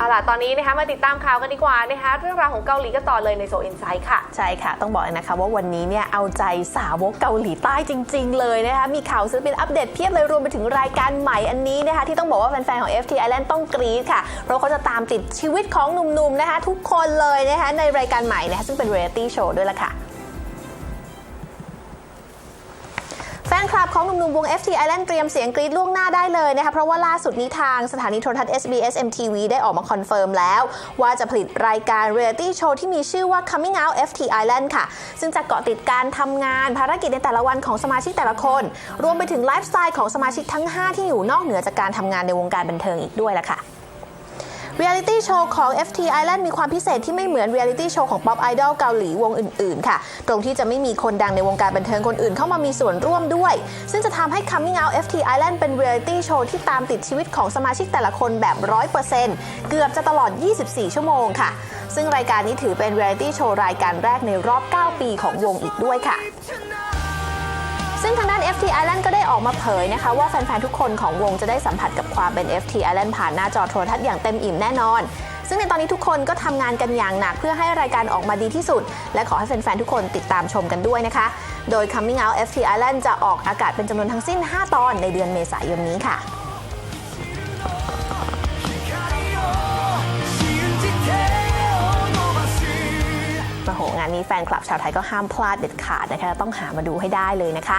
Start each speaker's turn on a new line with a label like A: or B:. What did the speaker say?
A: เอาล่ะ ตอนนี้นะคะมาติดตามข่าวกันดีกว่านะคะเรื่องราวของเกาหลีกันต่อเลยในโซอินไซด์ค่ะ
B: ใช่ค่ะ ต้องบอกนะคะว่าวันนี้เนี่ยเอาใจสาวกเกาหลีใต้จริง ๆ เลยนะคะมีข่าวซื้อเป็นอัปเดตเพียบเลยรวมไปถึงรายการใหม่อันนี้นะคะที่ต้องบอกว่าแฟนๆของ FT Island ต้องกรี๊ดค่ะ เพราะเขาจะตามติดชีวิตของหนุ่มๆนะคะทุกคนเลยนะคะในรายการใหม่นะคะซึ่งเป็นเรียลิตี้โชว์ด้วยล่ะค่ะ นคลับของหนุ่มๆวง FT Island เตรียมเสียงกรี๊ดล่วงหน้าได้เลยนะคะ เพราะว่าล่าสุดนี้ทางสถานีโทรทัศน์ SBS MTV ได้ออกมาคอนเฟิร์มแล้ว ว่าจะผลิตรายการ Reality Show ที่มีชื่อว่า Coming Out FT Island ค่ะ ซึ่งจะเกาะติดการทำงานภารกิจในแต่ละวันของสมาชิกแต่ละคน รวมไปถึงไลฟ์สไตล์ของสมาชิกทั้ง 5 ที่อยู่นอกเหนือจากการทำงานในวงการบันเทิงอีกด้วยล่ะค่ะ เรียลิตี้โชว์ของ FT Island มีความพิเศษที่ไม่เหมือนเรียลิตี้โชว์ของป๊อปไอดอลเกาหลีวงอื่น ๆ ค่ะ ตรงที่จะไม่มีคนดังในวงการบันเทิงคนอื่นเข้ามามีส่วนร่วมด้วย ซึ่งจะทำให้ Coming Out FT Island เป็นเรียลิตี้โชว์ที่ตามติดชีวิตของสมาชิกแต่ละคนแบบ 100%เกือบจะตลอด 24 ชั่วโมงค่ะ ซึ่งรายการนี้ถือเป็นเรียลิตี้โชว์รายการแรกในรอบ 9 ปีของวงอีกด้วยค่ะ ซึ่งทางด้าน FT Island ก็ได้ออกมาเผยนะคะว่าแฟน ๆ ทุกคนของวงจะได้สัมผัสกับความเป็น FT Island ผ่านหน้าจอโทรทัศน์อย่างเต็มอิ่มแน่นอน ซึ่งในตอนนี้ทุกคนก็ทำงานกันอย่างหนักเพื่อให้รายการออกมาดีที่สุด และขอให้แฟน ๆ ทุกคนติดตามชมกันด้วยนะคะ โดย Coming Out FT Island จะออกอากาศเป็นจำนวนทั้งสิ้น 5 ตอนในเดือนเมษายนนี้ค่ะโอ้โหงานนี้แฟนคลับชาวไทยก็ห้ามพลาดเด็ดขาดนะคะ ต้องหามาดูให้ได้เลยนะคะ